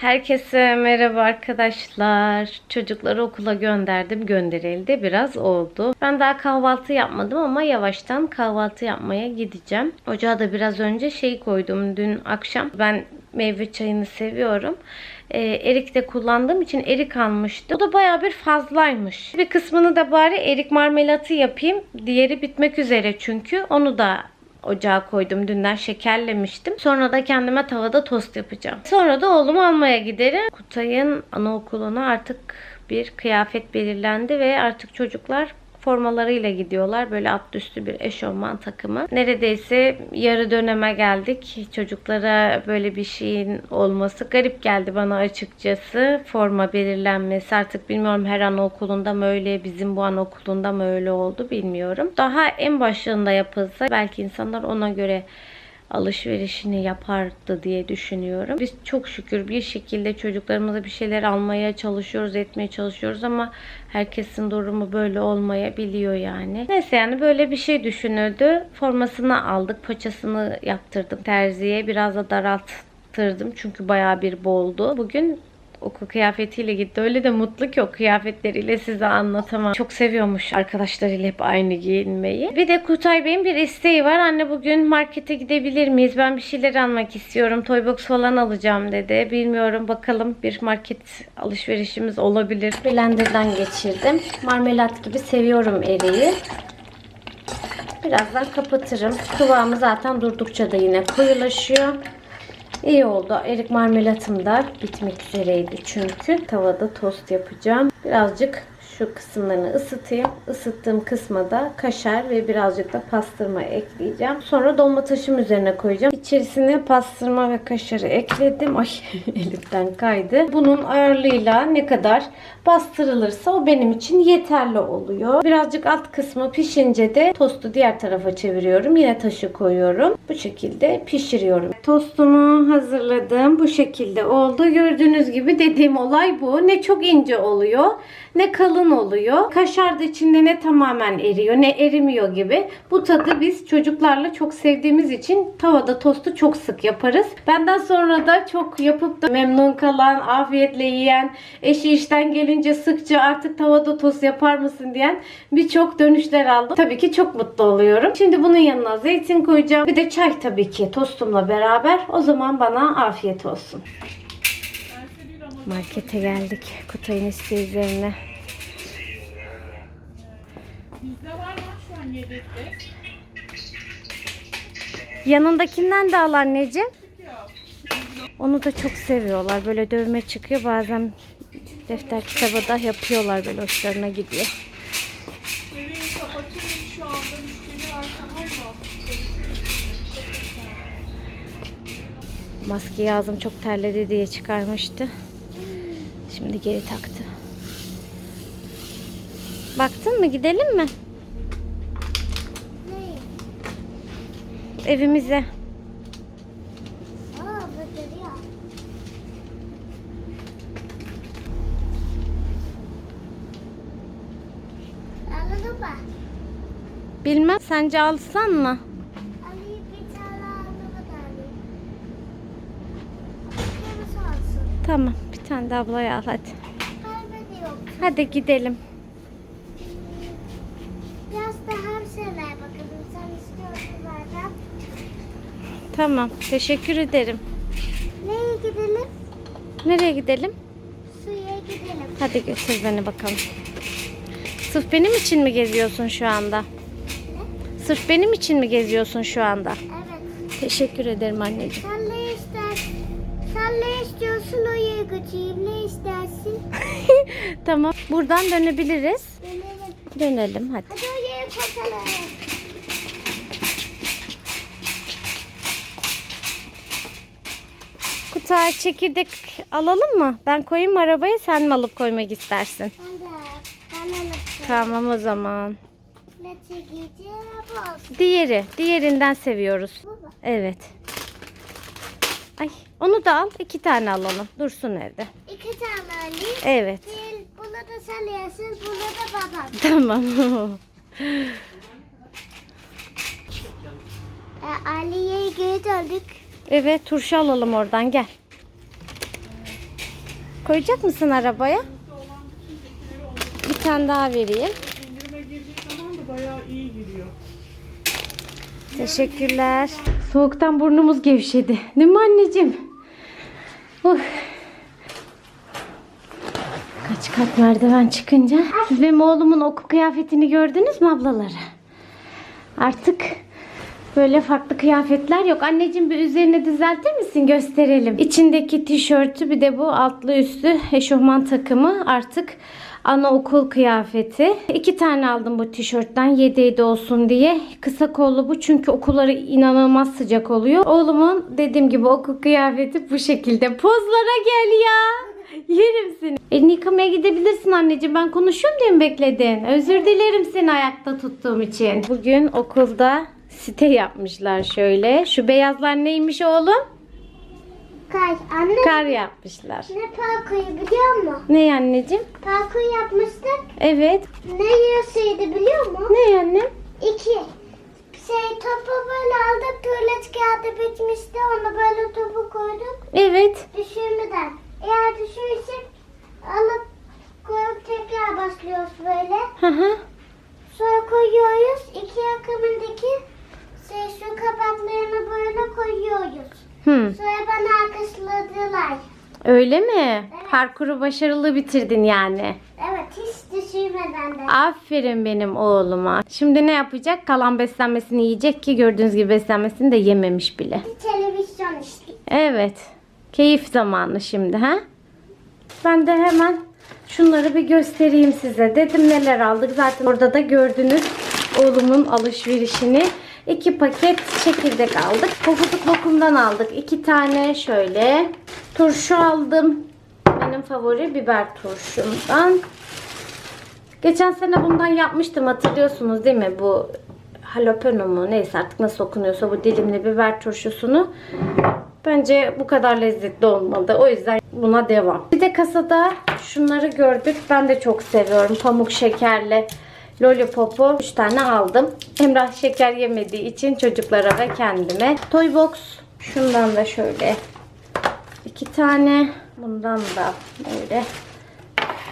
Herkese merhaba arkadaşlar. Çocukları okula gönderdim. Gönderildi. Biraz oldu. Ben daha kahvaltı yapmadım ama yavaştan kahvaltı yapmaya gideceğim. Ocağa da biraz önce şey koydum dün akşam. Ben meyve çayını seviyorum. Ee, erik de kullandığım için erik almıştım. O da baya bir fazlaymış. Bir kısmını da bari erik marmelatı yapayım. Diğeri bitmek üzere çünkü. Onu da ocağa koydum. Dünden şekerlemiştim. Sonra da kendime tavada tost yapacağım. Sonra da oğlumu almaya giderim. Kutay'ın anaokuluna artık bir kıyafet belirlendi ve artık çocuklar formalarıyla gidiyorlar. Böyle alt üstü bir eşofman takımı. Neredeyse yarı döneme geldik. Çocuklara böyle bir şeyin olması garip geldi bana açıkçası. Forma belirlenmesi artık bilmiyorum her anaokulunda mı öyle, bizim bu anaokulunda mı öyle oldu bilmiyorum. Daha en başlarında yapılsa belki insanlar ona göre alışverişini yapardı diye düşünüyorum. Biz çok şükür bir şekilde çocuklarımıza bir şeyler almaya çalışıyoruz, etmeye çalışıyoruz ama herkesin durumu böyle olmayabiliyor yani. Neyse yani böyle bir şey düşünüldü. Formasını aldık, paçasını yaptırdım terziye. Biraz da daralttırdım çünkü bayağı bir boldu. Bugün okul kıyafetiyle gitti. Öyle de mutlu ki o kıyafetleriyle size anlatamam. Çok seviyormuş arkadaşlarıyla hep aynı giyinmeyi. Bir de Kutay Bey'in bir isteği var. Anne bugün markete gidebilir miyiz? Ben bir şeyler almak istiyorum. Toybox falan alacağım dedi. Bilmiyorum bakalım bir market alışverişimiz olabilir. Blender'dan geçirdim. Marmelat gibi seviyorum eriği. Birazdan kapatırım. Kıvamı zaten durdukça da yine koyulaşıyor. İyi oldu. Erik marmelatım da bitmek üzereydi çünkü. Tavada tost yapacağım. Birazcık şu kısımlarını ısıtayım. Isıttığım kısma da kaşar ve birazcık da pastırma ekleyeceğim. Sonra dolma taşım üzerine koyacağım. İçerisine pastırma ve kaşarı ekledim. Ay elimden kaydı. Bunun ağırlığıyla ne kadar bastırılırsa o benim için yeterli oluyor. Birazcık alt kısmı pişince de tostu diğer tarafa çeviriyorum. Yine taşı koyuyorum. Bu şekilde pişiriyorum. Tostumu hazırladım. Bu şekilde oldu. Gördüğünüz gibi dediğim olay bu. Ne çok ince oluyor ne kalın oluyor. Kaşar da içinde ne tamamen eriyor ne erimiyor gibi. Bu tadı biz çocuklarla çok sevdiğimiz için tavada tostu çok sık yaparız. Benden sonra da çok yapıp da memnun kalan, afiyetle yiyen, eşi işten gelince sıkça artık tavada tost yapar mısın diyen birçok dönüşler aldım. Tabii ki çok mutlu oluyorum. Şimdi bunun yanına zeytin koyacağım. Bir de çay tabii ki tostumla beraber. O zaman bana afiyet olsun. Markete geldik. Kutay'ın isteği üzerine. Bizde var lan şu an yedekte. Yanındakinden de al anneciğim. Onu da çok seviyorlar. Böyle dövme çıkıyor. Bazen defter kitabı da yapıyorlar. Böyle hoşlarına gidiyor. Maskeyi ağzım çok terledi diye çıkarmıştı. Şimdi geri taktı. Baktın mı? Gidelim mi? Evimize. Aa? Bilmem. Sence alsan mı? Tamam. Tane de ablaya al hadi. Hadi gidelim. Biraz da hamsiler bakalım. Sen istiyorsun zaten. Tamam. Teşekkür ederim. Nereye gidelim? Nereye gidelim? Suya gidelim. Hadi götür beni bakalım. Sırf benim için mi geziyorsun şu anda? Sırf benim için mi geziyorsun şu anda? Evet. Teşekkür ederim anneciğim. Sen ne istersin? Ne istersin? tamam. Buradan dönebiliriz. Dönelim. Dönelim hadi. Hadi o yere koşalım. Kutay çekirdek alalım mı? Ben koyayım arabaya sen mi alıp koymak istersin? Ben de. Ben alıp Tamam o zaman. Ne çekeceğim? Diğeri. Diğerinden seviyoruz. Mu? Evet. Onu da al. iki tane alalım. Dursun evde. İki tane alayım. Evet. Bir, bunu da sen yersin, bunu da babam. Tamam. E, Ali'ye geri döndük. evet turşu alalım oradan gel. Koyacak mısın arabaya? Bir tane daha vereyim. İndirime girdiği zaman da bayağı iyi giriyor. Teşekkürler. Soğuktan burnumuz gevşedi. Değil mi anneciğim? Uf. Kaç kat merdiven çıkınca. Siz benim oğlumun okul kıyafetini gördünüz mü ablaları? Artık böyle farklı kıyafetler yok. Anneciğim bir üzerine düzeltir misin? Gösterelim. İçindeki tişörtü bir de bu altlı üstü eşofman takımı artık anaokul kıyafeti. İki tane aldım bu tişörtten yedeği olsun diye. Kısa kollu bu çünkü okulları inanılmaz sıcak oluyor. Oğlumun dediğim gibi okul kıyafeti bu şekilde. Pozlara gel ya. Yerim seni. Elini yıkamaya gidebilirsin anneciğim. Ben konuşuyorum diye mi bekledin? Özür dilerim seni ayakta tuttuğum için. Bugün okulda site yapmışlar şöyle. Şu beyazlar neymiş oğlum? Kay anne Kar yapmışlar. ne parkuru biliyor musun? Ne anneciğim? Parkur yapmıştık. Evet. Ne yiyorsaydı biliyor musun? Ne annem? İki. Şey topu böyle aldık tuvalet kağıdı bitmişti onu böyle topu koyduk Evet. düşürmeden. Eğer düşürürsek alıp koyup tekrar başlıyoruz böyle. Hı hı. Sonra koyuyoruz iki yakımındaki şey, şu kapaklarını böyle koyuyoruz. Hı. Sonra bana alkışladılar. Öyle mi? Parkuru başarılı bitirdin yani. Evet hiç düşürmeden de. Aferin benim oğluma. Şimdi ne yapacak? Kalan beslenmesini yiyecek ki gördüğünüz gibi beslenmesini de yememiş bile. Televizyon işte. Evet. Keyif zamanı şimdi ha? Ben de hemen şunları bir göstereyim size. Dedim neler aldık. Zaten orada da gördünüz oğlumun alışverişini. İki paket çekirdek aldık. Pofuduk lokumdan aldık. İki tane şöyle. Turşu aldım. Benim favori biber turşumdan. Geçen sene bundan yapmıştım hatırlıyorsunuz değil mi? Bu jalapeno mu neyse artık nasıl okunuyorsa bu dilimli biber turşusunu. Bence bu kadar lezzetli olmadı. O yüzden buna devam. Bir de kasada şunları gördük. Ben de çok seviyorum. Pamuk şekerli lollipopu 3 tane aldım. Emrah şeker yemediği için çocuklara ve kendime. Toy box şundan da şöyle iki tane. Bundan da böyle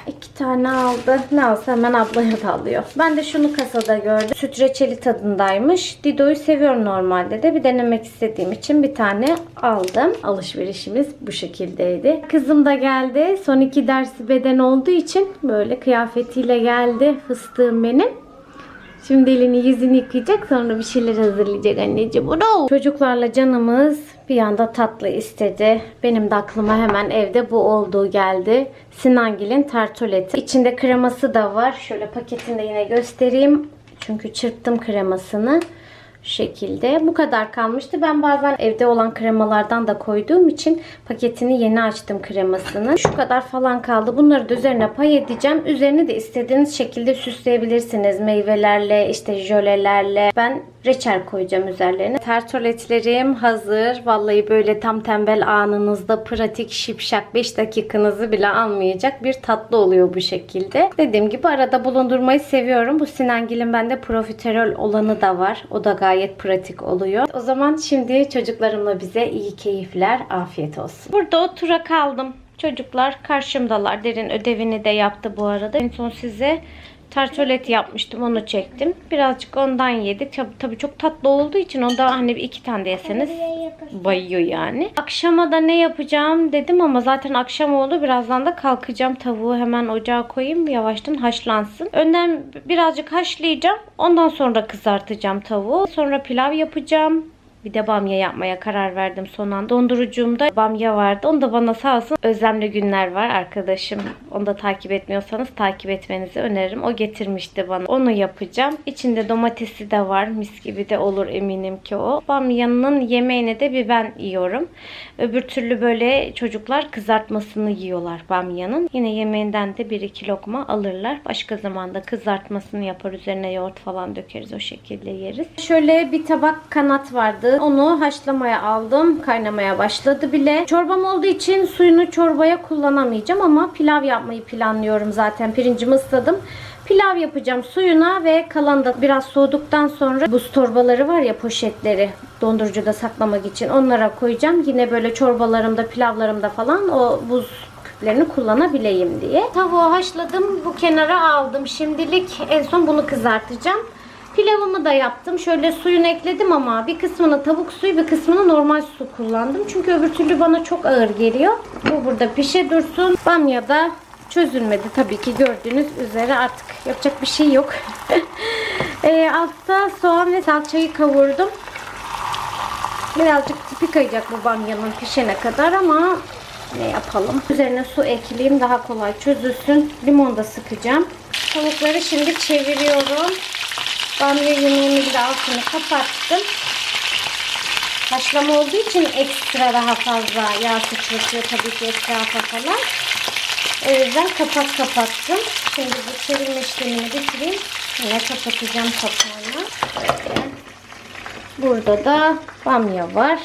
İki tane aldı. Ne alsa hemen ablaya da alıyor. Ben de şunu kasada gördüm. Süt reçeli tadındaymış. Dido'yu seviyorum normalde de. Bir denemek istediğim için bir tane aldım. Alışverişimiz bu şekildeydi. Kızım da geldi. Son iki dersi beden olduğu için böyle kıyafetiyle geldi. Fıstığım benim. Şimdi elini yüzünü yıkayacak sonra bir şeyler hazırlayacak anneciğim. Ono! Çocuklarla canımız bir anda tatlı istedi. Benim de aklıma hemen evde bu olduğu geldi. Sinangil'in tartoleti. İçinde kreması da var. Şöyle paketinde yine göstereyim. Çünkü çırptım kremasını. Şekilde. Bu kadar kalmıştı. Ben bazen evde olan kremalardan da koyduğum için paketini yeni açtım kremasını. Şu kadar falan kaldı. Bunları da üzerine pay edeceğim. Üzerini de istediğiniz şekilde süsleyebilirsiniz. Meyvelerle, işte jölelerle. Ben reçel koyacağım üzerlerine. Tartoletlerim hazır. Vallahi böyle tam tembel anınızda pratik şipşak 5 dakikanızı bile almayacak bir tatlı oluyor bu şekilde. Dediğim gibi arada bulundurmayı seviyorum. Bu Sinangil'in bende profiterol olanı da var. O da gayet pratik oluyor. O zaman şimdi çocuklarımla bize iyi keyifler, afiyet olsun. Burada otura kaldım. Çocuklar karşımdalar. Derin ödevini de yaptı bu arada. En son size tartolet yapmıştım. Onu çektim. Birazcık ondan yedik. Tabii, tabii çok tatlı olduğu için onda hani bir iki tane de yeseniz bayıyor yani. Akşama da ne yapacağım dedim ama zaten akşam oldu. Birazdan da kalkacağım. Tavuğu hemen ocağa koyayım. Yavaştan haşlansın. Önden birazcık haşlayacağım. Ondan sonra kızartacağım tavuğu. Sonra pilav yapacağım. Bir de bamya yapmaya karar verdim son an. Dondurucumda bamya vardı. Onu da bana sağ olsun Özlemli Günler var arkadaşım. Onu da takip etmiyorsanız takip etmenizi öneririm. O getirmişti bana. Onu yapacağım. İçinde domatesi de var. Mis gibi de olur eminim ki o. Bamyanın yemeğini de bir ben yiyorum. Öbür türlü böyle çocuklar kızartmasını yiyorlar bamyanın. Yine yemeğinden de bir iki lokma alırlar. Başka zamanda kızartmasını yapar. Üzerine yoğurt falan dökeriz. O şekilde yeriz. Şöyle bir tabak kanat vardı. Onu haşlamaya aldım. Kaynamaya başladı bile. Çorbam olduğu için suyunu çorbaya kullanamayacağım ama pilav yapmayı planlıyorum zaten. Pirincimi ısladım. Pilav yapacağım suyuna ve kalan da biraz soğuduktan sonra buz torbaları var ya poşetleri dondurucuda saklamak için onlara koyacağım. Yine böyle çorbalarımda pilavlarımda falan o buz alternatiflerini kullanabileyim diye. Tavuğu haşladım. Bu kenara aldım. Şimdilik en son bunu kızartacağım. Pilavımı da yaptım. Şöyle suyunu ekledim ama bir kısmını tavuk suyu bir kısmını normal su kullandım. Çünkü öbür türlü bana çok ağır geliyor. Bu burada pişe dursun. Bamya da çözülmedi tabii ki gördüğünüz üzere artık yapacak bir şey yok. e, altta soğan ve salçayı kavurdum. Birazcık tipi kayacak bu bamyanın pişene kadar ama ne yapalım. Üzerine su ekleyeyim daha kolay çözülsün. Limon da sıkacağım. Tavukları şimdi çeviriyorum. Yemeğimi de altını kapattım. Haşlama olduğu için ekstra daha fazla yağ sıçratıyor tabii ki etrafa falan. O yüzden kapak kapattım. Şimdi bu çevirme işlemini bitireyim. Yine kapatacağım kapağını. Burada da bamya var.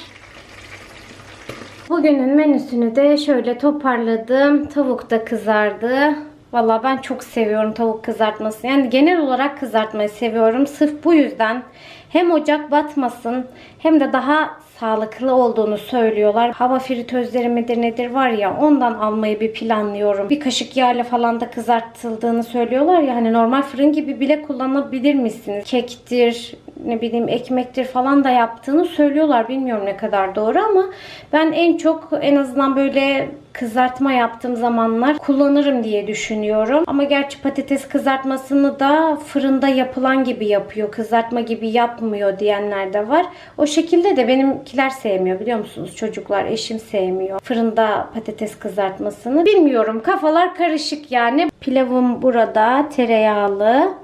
Bugünün menüsünü de şöyle toparladım. Tavuk da kızardı. Valla ben çok seviyorum tavuk kızartması. Yani genel olarak kızartmayı seviyorum. Sırf bu yüzden hem ocak batmasın hem de daha sağlıklı olduğunu söylüyorlar. Hava fritözleri midir nedir var ya ondan almayı bir planlıyorum. Bir kaşık yağla falan da kızartıldığını söylüyorlar ya hani normal fırın gibi bile kullanabilir misiniz? Kektir, ne bileyim ekmektir falan da yaptığını söylüyorlar. Bilmiyorum ne kadar doğru ama ben en çok en azından böyle kızartma yaptığım zamanlar kullanırım diye düşünüyorum. Ama gerçi patates kızartmasını da fırında yapılan gibi yapıyor. Kızartma gibi yapmıyor diyenler de var. O şekilde de benimkiler sevmiyor biliyor musunuz? Çocuklar, eşim sevmiyor. Fırında patates kızartmasını. Bilmiyorum. Kafalar karışık yani. Pilavım burada tereyağlı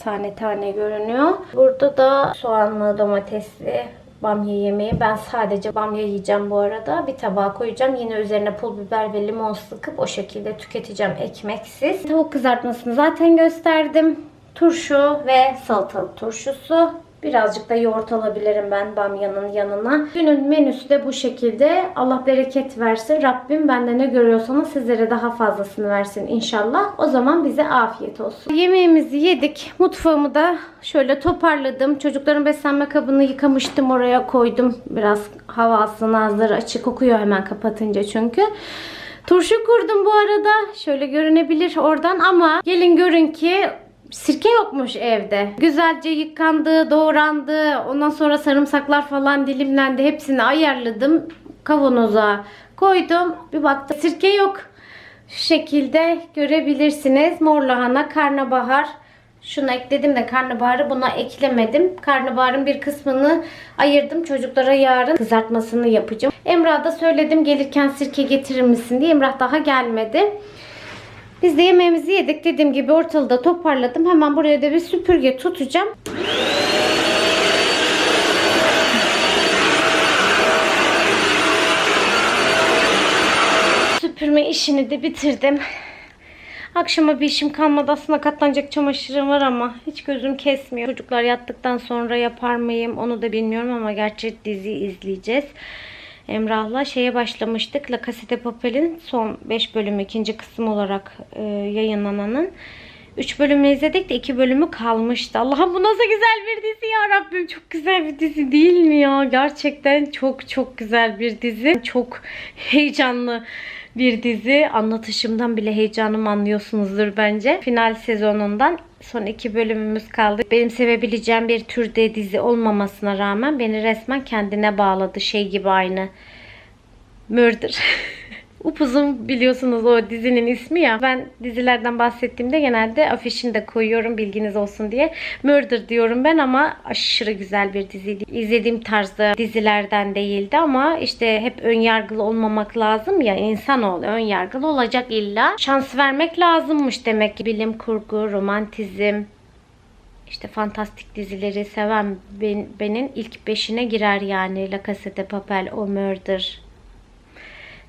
tane tane görünüyor. Burada da soğanlı, domatesli bamya yemeği. Ben sadece bamya yiyeceğim bu arada. Bir tabağa koyacağım. Yine üzerine pul biber ve limon sıkıp o şekilde tüketeceğim ekmeksiz. Tavuk kızartmasını zaten gösterdim. Turşu ve salatalık turşusu. Birazcık da yoğurt alabilirim ben bamyanın yanına. Günün menüsü de bu şekilde. Allah bereket versin. Rabbim bende ne görüyorsanız sizlere daha fazlasını versin inşallah. O zaman bize afiyet olsun. Yemeğimizi yedik. Mutfağımı da şöyle toparladım. Çocukların beslenme kabını yıkamıştım. Oraya koydum. Biraz hava alsın ağızları açık kokuyor hemen kapatınca çünkü. Turşu kurdum bu arada. Şöyle görünebilir oradan ama gelin görün ki Sirke yokmuş evde. Güzelce yıkandı, doğrandı. Ondan sonra sarımsaklar falan dilimlendi. Hepsini ayarladım. Kavanoza koydum. Bir baktım sirke yok. Şu şekilde görebilirsiniz. Mor lahana, karnabahar. Şunu ekledim de karnabaharı buna eklemedim. Karnabaharın bir kısmını ayırdım. Çocuklara yarın kızartmasını yapacağım. Emrah'a da söyledim gelirken sirke getirir misin diye. Emrah daha gelmedi. Biz de yemeğimizi yedik. Dediğim gibi ortalığı da toparladım. Hemen buraya da bir süpürge tutacağım. Süpürme işini de bitirdim. Akşama bir işim kalmadı. Aslında katlanacak çamaşırım var ama hiç gözüm kesmiyor. Çocuklar yattıktan sonra yapar mıyım onu da bilmiyorum ama gerçi dizi izleyeceğiz. Emrah'la şeye başlamıştık. La Casa de Papel'in son 5 bölümü ikinci kısım olarak e, yayınlananın. 3 bölümü izledik de 2 bölümü kalmıştı. Allah'ım bu nasıl güzel bir dizi ya Rabbim. Çok güzel bir dizi değil mi ya? Gerçekten çok çok güzel bir dizi. Çok heyecanlı bir dizi. Anlatışımdan bile heyecanımı anlıyorsunuzdur bence. Final sezonundan son iki bölümümüz kaldı. Benim sevebileceğim bir türde dizi olmamasına rağmen beni resmen kendine bağladı. Şey gibi aynı. Murder. Upuzun biliyorsunuz o dizinin ismi ya. Ben dizilerden bahsettiğimde genelde afişini de koyuyorum bilginiz olsun diye. Murder diyorum ben ama aşırı güzel bir diziydi. İzlediğim tarzda dizilerden değildi ama işte hep ön yargılı olmamak lazım ya. İnsanoğlu ön yargılı olacak illa. Şans vermek lazımmış demek ki. Bilim kurgu, romantizm, işte fantastik dizileri seven ben- benim ilk beşine girer yani. La Casa de Papel, O Murder,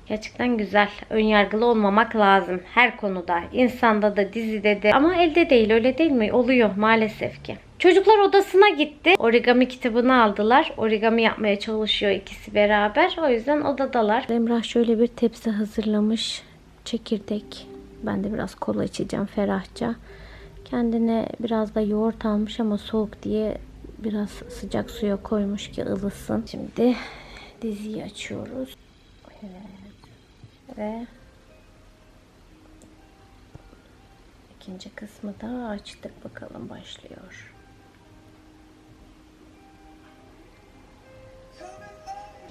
Gerçekten güzel. Önyargılı olmamak lazım her konuda. İnsanda da dizide de ama elde değil öyle değil mi? Oluyor maalesef ki. Çocuklar odasına gitti. Origami kitabını aldılar. Origami yapmaya çalışıyor ikisi beraber. O yüzden odadalar. Emrah şöyle bir tepsi hazırlamış. Çekirdek. Ben de biraz kola içeceğim ferahça. Kendine biraz da yoğurt almış ama soğuk diye biraz sıcak suya koymuş ki ılısın. Şimdi diziyi açıyoruz. Evet. Ve ikinci kısmı da açtık bakalım başlıyor.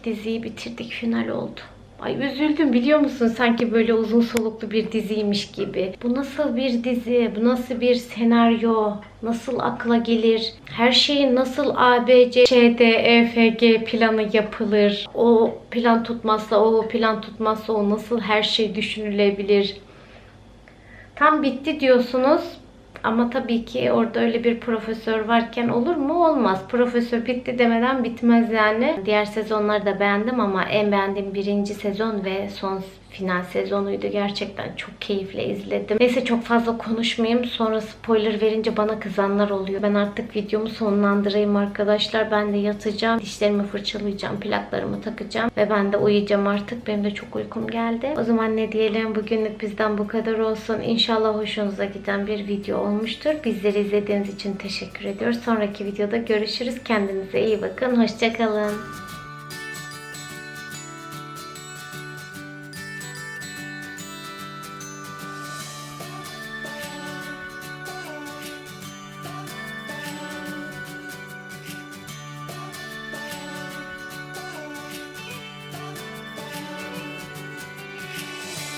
Diziyi bitirdik final oldu. Ay üzüldüm biliyor musun? Sanki böyle uzun soluklu bir diziymiş gibi. Bu nasıl bir dizi? Bu nasıl bir senaryo? Nasıl akla gelir? Her şeyin nasıl A, B, C, D, E, F, G planı yapılır? O plan tutmazsa o plan tutmazsa o nasıl her şey düşünülebilir? Tam bitti diyorsunuz. Ama tabii ki orada öyle bir profesör varken olur mu? Olmaz. Profesör bitti demeden bitmez yani. Diğer sezonları da beğendim ama en beğendiğim birinci sezon ve son final sezonuydu. Gerçekten çok keyifle izledim. Neyse çok fazla konuşmayayım. Sonra spoiler verince bana kızanlar oluyor. Ben artık videomu sonlandırayım arkadaşlar. Ben de yatacağım. Dişlerimi fırçalayacağım. Plaklarımı takacağım. Ve ben de uyuyacağım artık. Benim de çok uykum geldi. O zaman ne diyelim? Bugünlük bizden bu kadar olsun. İnşallah hoşunuza giden bir video olmuştur. Bizleri izlediğiniz için teşekkür ediyoruz. Sonraki videoda görüşürüz. Kendinize iyi bakın. Hoşçakalın.